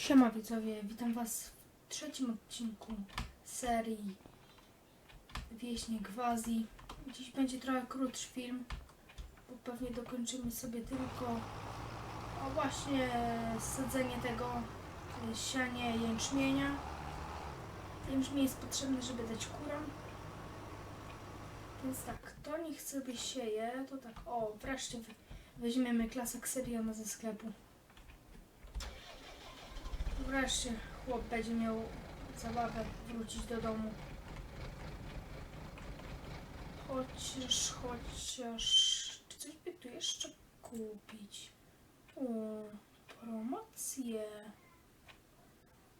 Siema widzowie, witam was w trzecim odcinku serii Wieśnie Gwazji. Dziś będzie trochę krótszy film, bo pewnie dokończymy sobie tylko o właśnie sadzenie tego, y, sianie jęczmienia. Jęczmień jest potrzebny, żeby dać kurom. Więc tak, kto niech sobie sieje, to tak, o, wreszcie we- weźmiemy klasę Xeriona ze sklepu. Wreszcie chłop będzie miał zabawę wrócić do domu. Chociaż, chociaż... Czy coś by tu jeszcze kupić? O, promocje.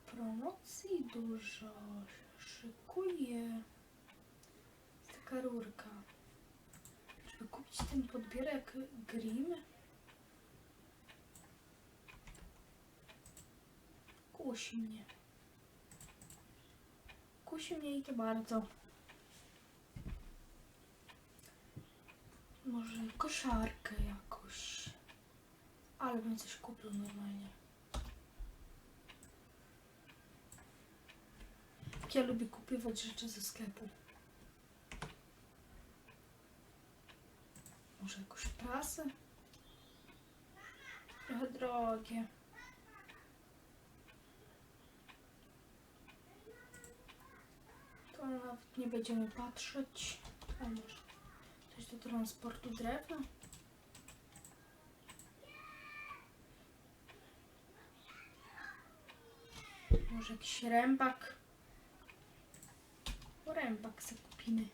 Promocji dużo. Szykuję. Taka rurka. Żeby kupić ten podbierak Grimm? Kusi mnie. Kusi mnie i to bardzo. Może koszarkę jakoś. Ale bym coś kupił normalnie. Ja lubię kupować rzeczy ze sklepu. Może jakąś prasę? Trochę drogie. To nawet nie będziemy patrzeć. A może coś do transportu drewna? Może jakiś rębak? Rębak sobie kupimy.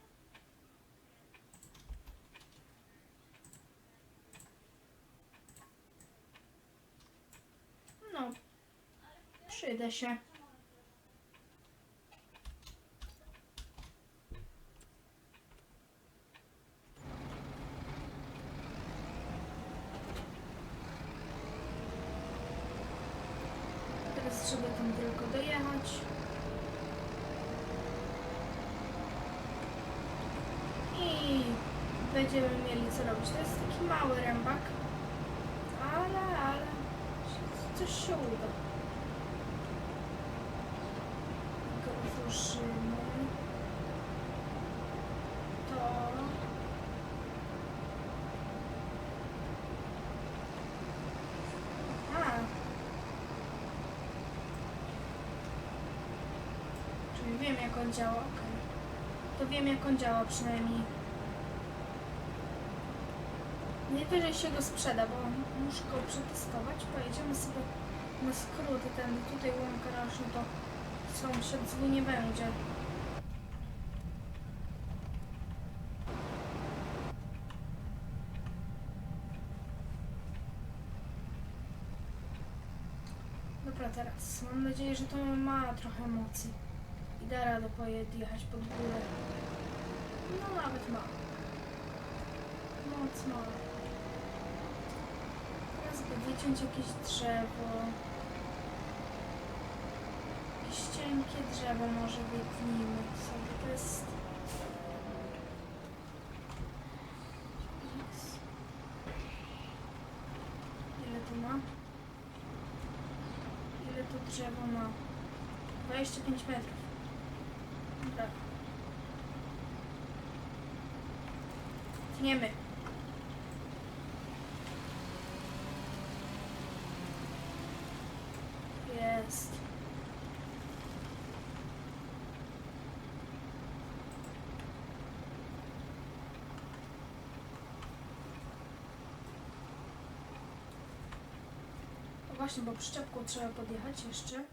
No, przyda się. Teraz trzeba tam tylko dojechać. I będziemy mieli co robić. To jest taki mały rębak, ale, ale się- coś się uda. Go otworzymy. To... A, Czyli wiem jak on działa, okej. To wiem jak on działa przynajmniej. Najwyżej się go sprzeda, bo muszę go przetestować. Pojedziemy sobie na skróty ten tutaj łąka rośnie, to sąsiad zły nie będzie. Dobra, teraz mam nadzieję, że to ma trochę mocy i da radę pojechać pod górę. No nawet ma. Moc ma. Wyciąć jakieś drzewo. Jakieś cienkie drzewo może wytnijmy sobie. To jest... Ile to ma? Ile to drzewo ma? 25 metrów. Dobra. Tniemy. Jest. No właśnie, bo przyczepką trzeba podjechać jeszcze.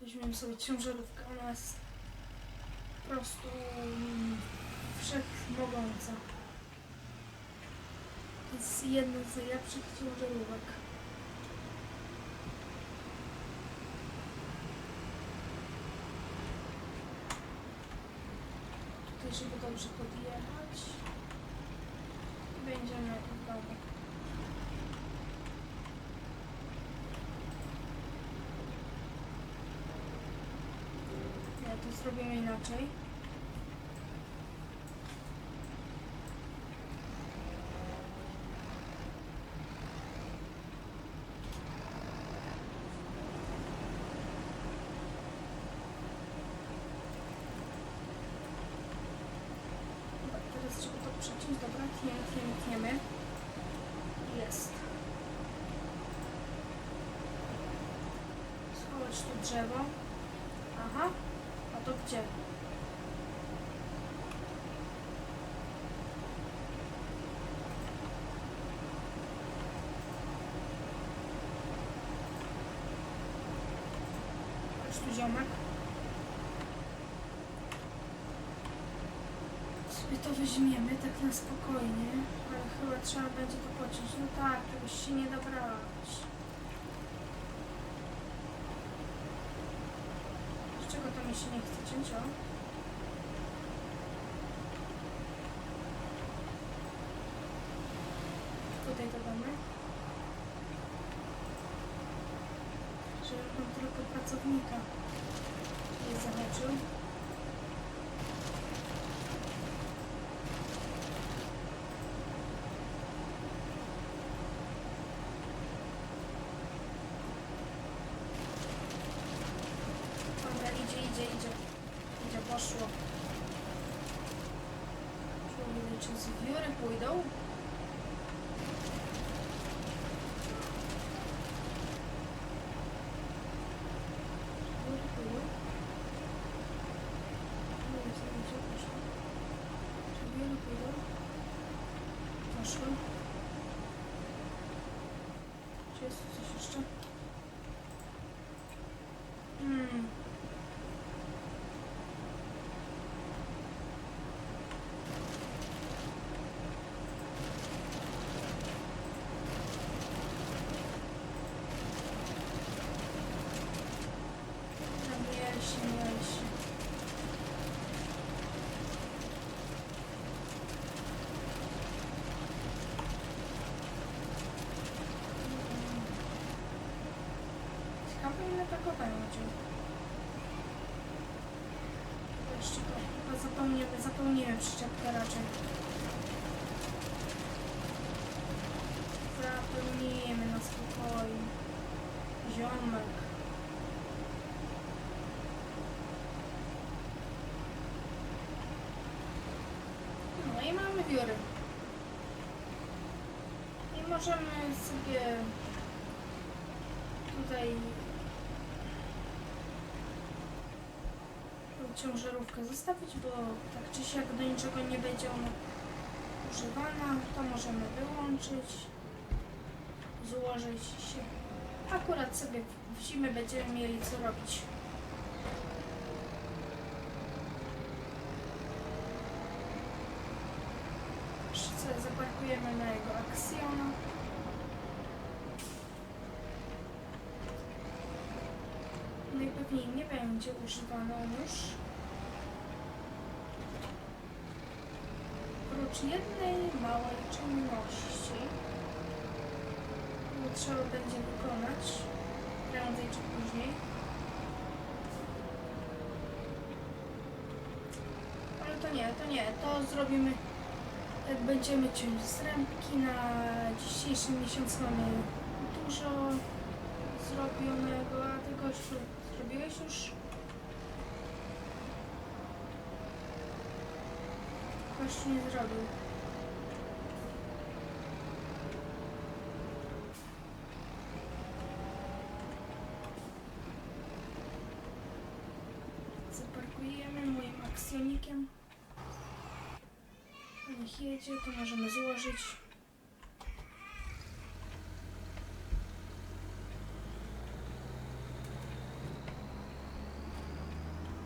Weźmiemy sobie ciężarówkę. Ona jest po prostu mm, wszechmogąca. Jest jedna z najlepszych ciężarówek. Tutaj, żeby dobrze podjechać. Będziemy w. zrobimy inaczej. Teraz trzeba to przeciąć, dobra, tniemy, tniemy. Jest. Schować tu drzewo. Aha to gdzie? Chodź tu ziomek. Sobie to weźmiemy tak na spokojnie, ale chyba trzeba będzie to pociąć. No tak, czegoś się nie da brać. Z czego to się nie chce o? Tutaj dodamy. Żeby tam tylko pracownika nie zahaczył. Dobra, idzie, idzie, idzie. Idzie, poszło. Człowiek, czy zbiory pójdą? Zbiory pójdą? Nie wiem, co idzie, poszło. Czy zbiory pójdą? Poszły. Czy jest tu coś jeszcze? Hmm. Miel się, miel się. Ciekawe ile tego będzie. Jeszcze go chyba zapełnimy przyczepkę raczej. Zapełnimy na spokojnie. Ziomek. No i mamy wióry. I możemy sobie tutaj ciężarówkę zostawić, bo tak czy siak do niczego nie będzie ona używana. To możemy wyłączyć, złożyć się. Akurat sobie w zimę będziemy mieli co robić. Jeszcze sobie zaparkujemy na jego aksjona. Najpewniej nie będzie używany on już. Oprócz jednej małej czynności, którą trzeba będzie wykonać prędzej czy później. Ale to nie, to nie, to zrobimy jak będziemy ciąć zrębki na dzisiejszy miesiąc mamy dużo zrobionego, a ty gościu zrobiłeś już? Gościu nie zrobił. Zaparkujemy moim aksjonikiem. Niech jedzie, to możemy złożyć.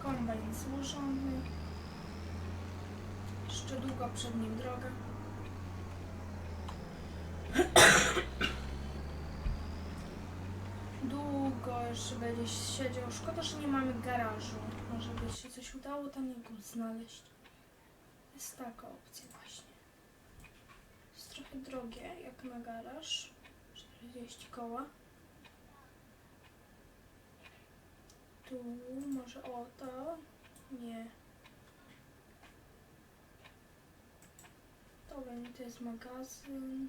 Kombajn złożony. Jeszcze długo przed nim droga. Długo jeszcze będzie siedział. Szkoda, że nie mamy garażu. Może by się coś udało tam niego znaleźć. Jest taka opcja właśnie. Jest trochę drogie, jak na garaż. 40 koła. Tu może o to? Nie. To będzie, to jest magazyn.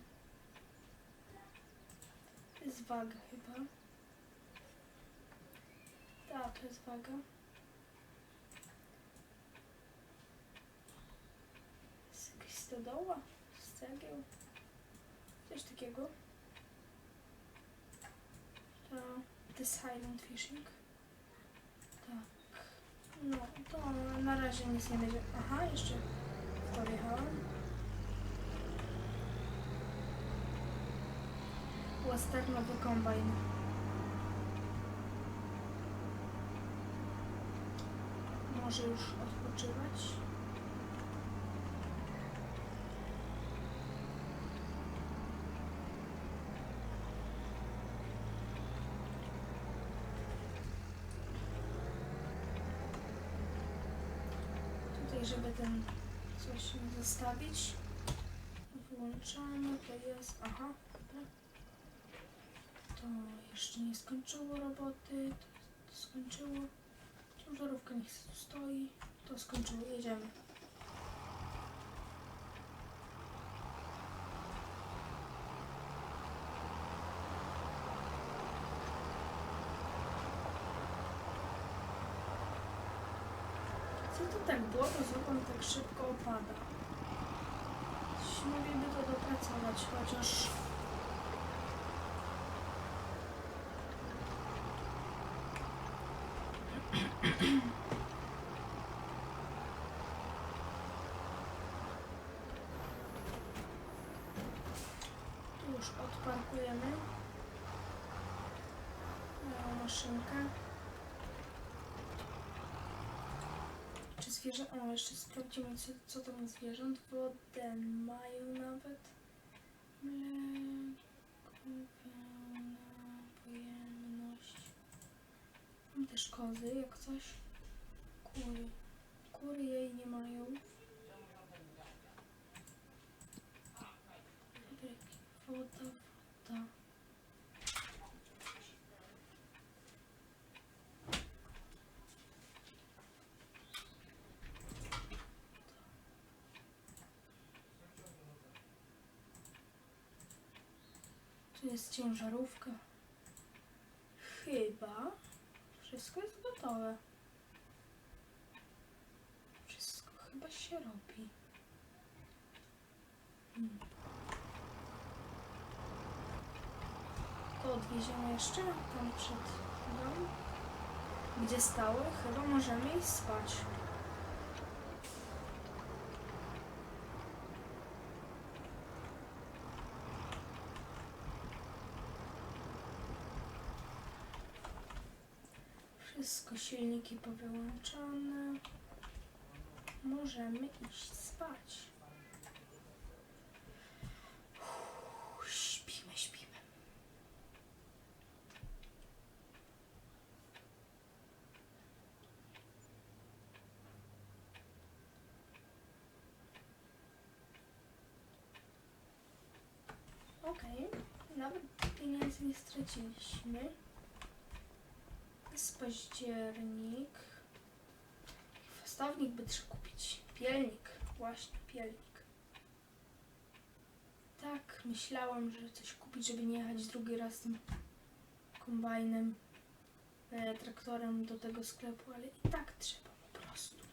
To jest waga chyba. Tak, to jest waga. Jest jakaś stodoła, z cegieł, coś takiego. To This Highland Fishing. Tak. No, to na razie nic nie będzie. Aha, jeszcze w to wjechałem. Westernowy kombajn. Może już odpoczywać. Tutaj, żeby ten coś nie zostawić. Wyłączamy, to jest. Aha. To jeszcze nie skończyło roboty. To skończyło. Ciężarówka niech stoi. To skończyło, jedziemy. Co to tak było, to zobacz, tak szybko opada. Coś Mogliby to dopracować, chociaż... Tu już odparkujemy. Moją maszynkę. Czy zwierzę... O, jeszcze sprawdzimy, co, co tam zwierząt. Wodę mają nawet. Mleko, wiana, pojemność. Mam też kozy, jak coś. Kury Tu jest ciężarówka. Chyba wszystko jest gotowe. Wszystko chyba się robi. Hmm. To odwieziemy jeszcze tam przed chwilą. Gdzie stały? Chyba możemy iść spać. Wszystko silniki powyłączone. Możemy iść spać. Śpimy, śpimy. Okej, nawet pieniędzy nie straciliśmy. Jest październik. Fastownik by trzeba kupić. Pielnik. Właśnie, pielnik. Tak, myślałam, że coś kupić, żeby nie jechać drugi raz tym kombajnem, e, traktorem do tego sklepu, ale i tak trzeba po prostu.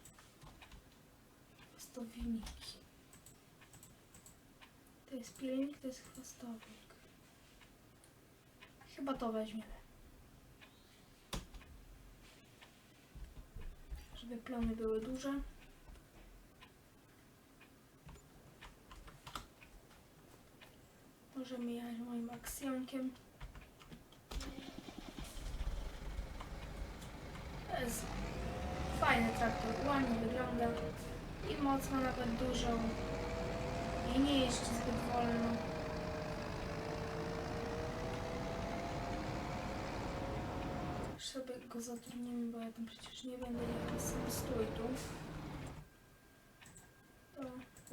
Fastowniki. To jest pielnik, to jest chwastownik. Chyba to weźmiemy. Żeby plony były duże. Możemy jechać moim aksjonkiem. To jest fajny traktor, ładnie wygląda i moc ma nawet dużą i nie jeździ zbyt wolno. Sobie go zatrudnimy, bo ja tam przecież nie będę jechał sam stój tu. To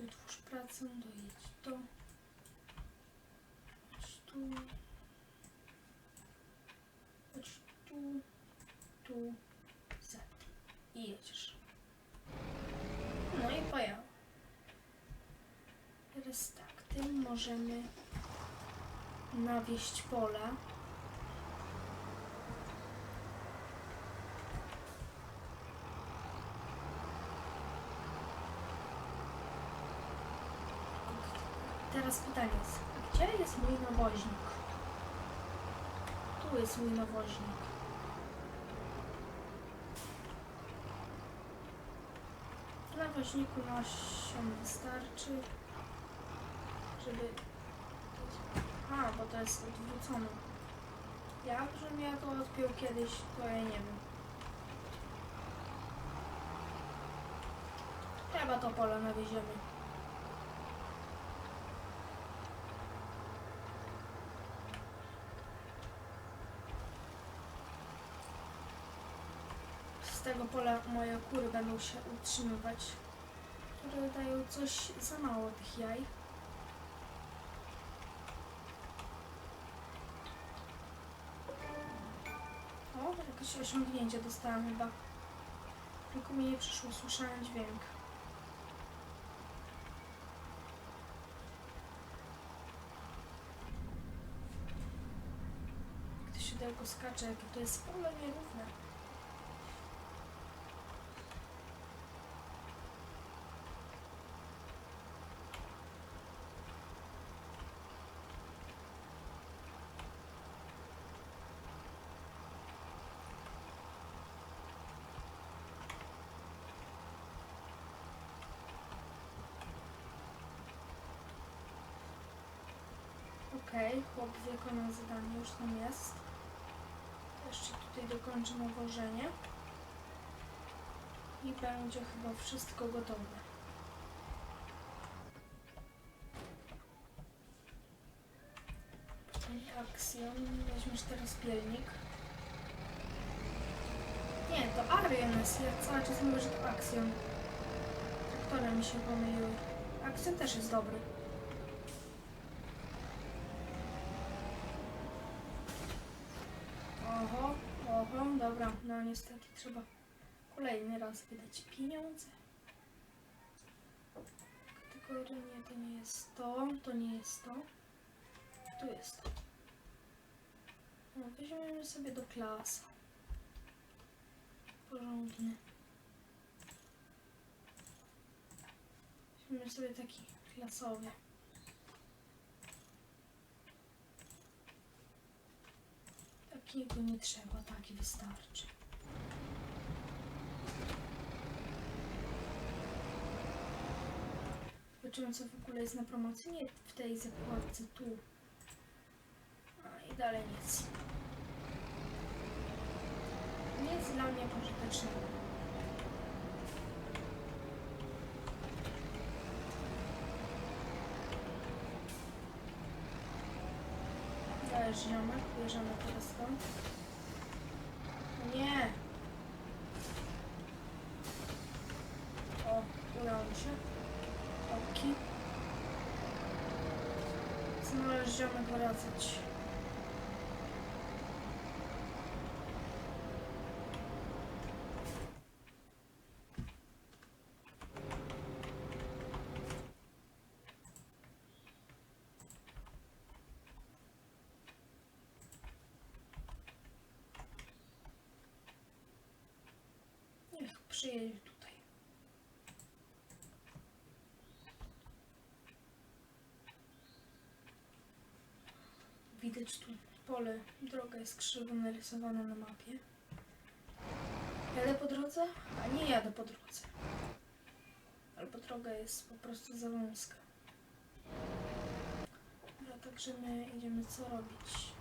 utwórz pracę, dojedź to. Chodź tu. Chodź tu. Tu. Z. I jedziesz. No i pojechał. Teraz tak, tym możemy nawieść pola. Teraz pytanie jest, gdzie jest mój nawoźnik? Tu jest mój nawoźnik. W nawoźniku nasion wystarczy, żeby... A, bo to jest odwrócone. Ja, żebym ja to odpiął kiedyś, to ja nie wiem. Chyba to pole nawieziemy. Tego pola moje kury będą się utrzymywać, które dają coś za mało tych jaj. O, jakieś osiągnięcie dostałam chyba. Tylko mi nie przyszło, słyszałem dźwięk. To siodełko skacze, jakie to jest pole nierówne. Okej, chłop wykonał zadanie, już tam jest. Jeszcze tutaj dokończę nawożenie. I będzie chyba wszystko gotowe. Aksjon, weźmiesz teraz pilnik. Nie, to Arion jest, ja cały czas mówię, że to Aksjon. Traktory mi się pomyliły. Aksjon też jest dobry. Dobra, no niestety trzeba kolejny raz wydać pieniądze. Kategoria nie, to nie jest to, to nie jest to. Tu jest to. No, weźmiemy sobie do klasa. Porządny. Weźmiemy sobie taki klasowy. Takiego nie trzeba, taki wystarczy. Zobaczymy co w ogóle jest na promocji. Nie w tej zakładce, tu. A i dalej nic. Nic dla mnie pożytecznego. Dajesz ziomek, bierzemy teraz to. Nie! O, udało mi się. Oki. Znaleźć ziomek wracać. Niech przyjedzie tutaj. Widać tu pole, droga jest krzywo narysowana na mapie. Jadę po drodze? A nie jadę po drodze. Albo droga jest po prostu za wąska. No także my idziemy co robić?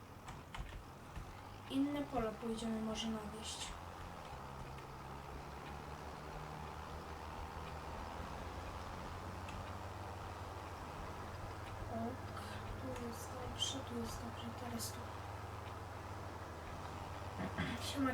Inne pola pójdziemy może nawieść. Ok, tu jest dobrze, tu jest dobrze, teraz tu. Siema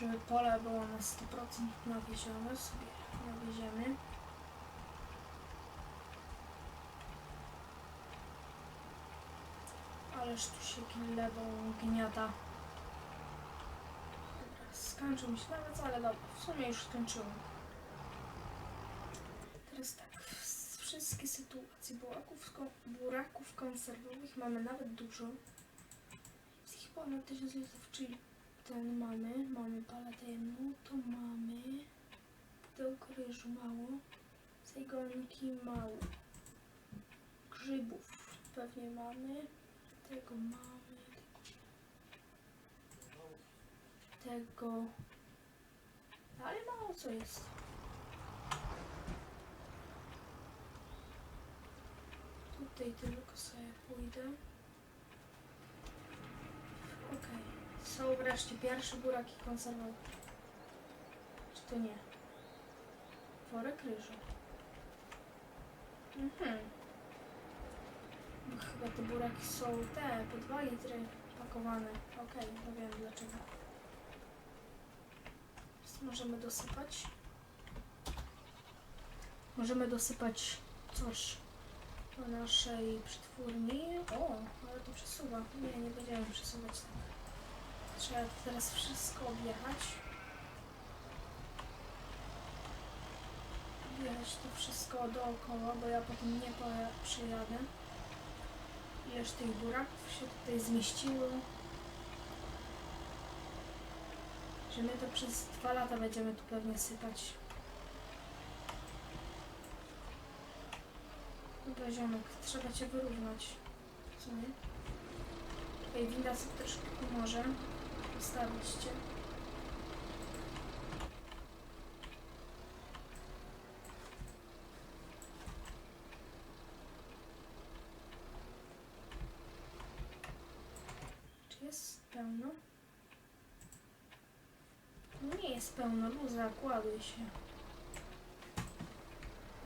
Żeby pole było na 100% nawiezione sobie, nawieziemy. Ależ tu się lewą gniata. Skończył mi się nawet, ale dobra, w sumie już skończyłem. Teraz tak, wszystkie sytuacje buraków, buraków konserwowych mamy nawet dużo. Jest ich ponad 1000 litrów, czyli ten mamy, mamy paletejnu, to mamy. Pudełko ryżu mało, zajgonki mało, grzybów pewnie mamy, tego mamy, tego, ale mało co jest. Tutaj tylko sobie pójdę. Okej. Są wreszcie pierwsze buraki konserwowe. Czy to nie? Worek ryżu. Mhm. No chyba te buraki są te, po 2 litry pakowane. Okej, no wiem dlaczego. Teraz możemy dosypać. Możemy dosypać coś do naszej przetwórni. O, ale to przesuwa. Nie, nie będziemy przesuwać tak. Trzeba teraz wszystko objechać. Objechać to wszystko dookoła, bo ja potem nie przyjadę. Ileż tych buraków się tutaj zmieściło. Że my to przez dwa lata będziemy tu pewnie sypać. Dobra, ziomek, trzeba cię wyrównać. Co nie? Ej, winda sobie troszkę pomoże. Postawić cię. Czy jest pełno? No nie jest pełno, luza, kładuj się.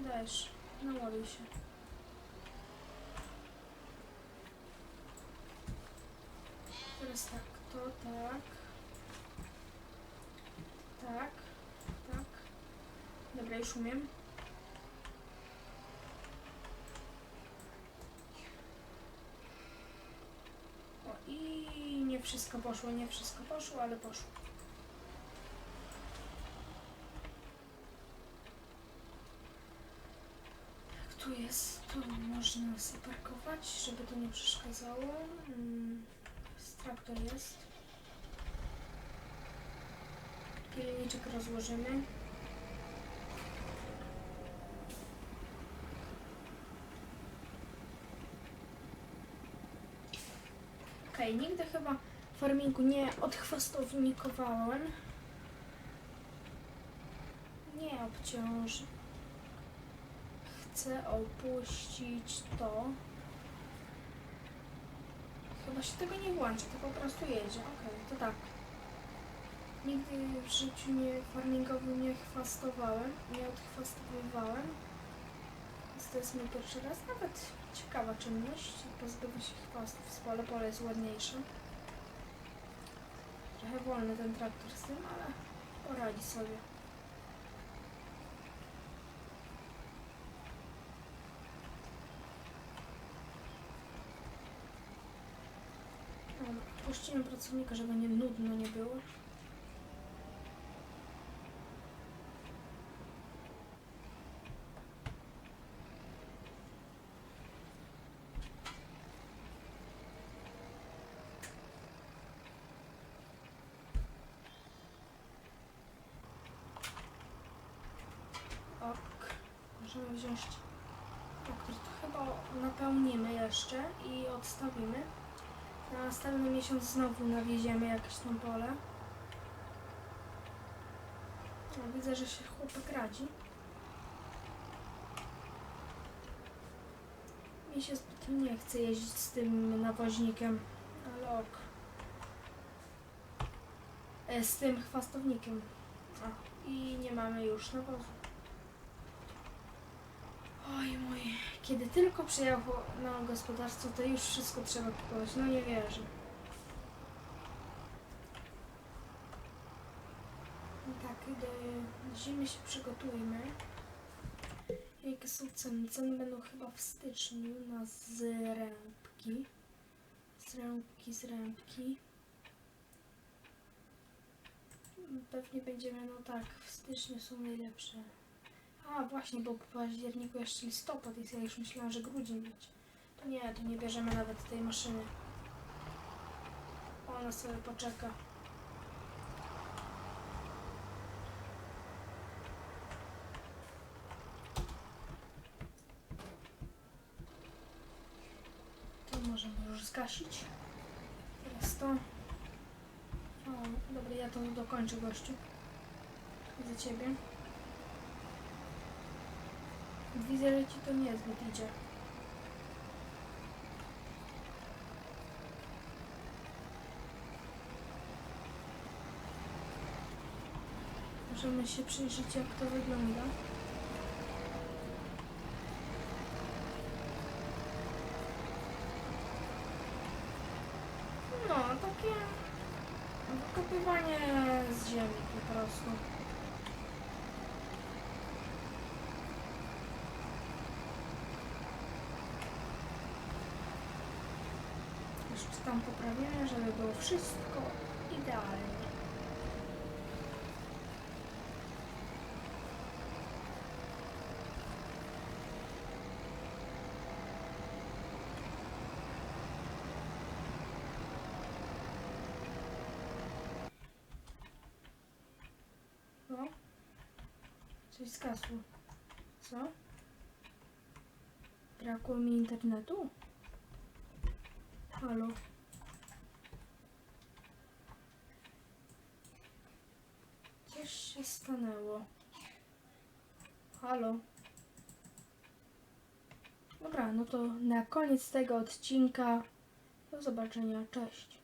Dajesz, naładuj się. Teraz tak, to tak. Tak, tak. Dobra, już umiem. O, i nie wszystko poszło, nie wszystko poszło, ale poszło. Tu jest, tu można zaparkować, żeby to nie przeszkadzało. Traktor jest. Pilniczek rozłożymy. Okej, nigdy chyba farmingu nie odchwastownikowałem. Nie obciąż. Chcę opuścić to. Chyba się tego nie włącza, to po prostu jedzie. Okej, to tak. Nigdy w życiu nie farmingowym nie chwastowałem, nie odchwastowywałem. Więc to jest mój pierwszy raz. Nawet ciekawa czynność. Pozbywa się chwastów z pola. Pole jest ładniejsze. Trochę wolny ten traktor z tym, ale poradzi sobie. Puściłem pracownika, żeby nie nudno nie było. Ok, możemy wziąć. To chyba napełnimy jeszcze i odstawimy. Na następny miesiąc znowu nawieziemy jakieś tam pole. Widzę, że się chłopak radzi. Mi się zbyt nie chce jeździć z tym nawoźnikiem, ale ok. E, z tym chwastownikiem. O, I nie mamy już nawozu. Oj mój, kiedy tylko przyjechał na gospodarstwo, to już wszystko trzeba kupować. No nie wierzę. I tak, idę zimy się przygotujmy. Jakie są ceny? Ceny będą chyba w styczniu na zrębki. Zrębki, zrębki. Pewnie będziemy, no tak, w styczniu są najlepsze. A właśnie, bo w październiku jeszcze listopad jest, ja już myślałam, że grudzień będzie. To nie, to nie bierzemy nawet tej maszyny. Ona sobie poczeka. To możemy już zgasić. Teraz to. O, dobra, ja to dokończę, gościu. Za ciebie. Widzę, że ci to niezbyt idzie. Możemy się przyjrzeć, jak to wygląda. No, takie wykopywanie z ziemi po prostu. Tam poprawimy, żeby było wszystko idealnie. No. Coś zgasło. Co? Brakło mi internetu? Halo? Coś się stanęło. Halo? Dobra, no to na koniec tego odcinka do zobaczenia. Cześć.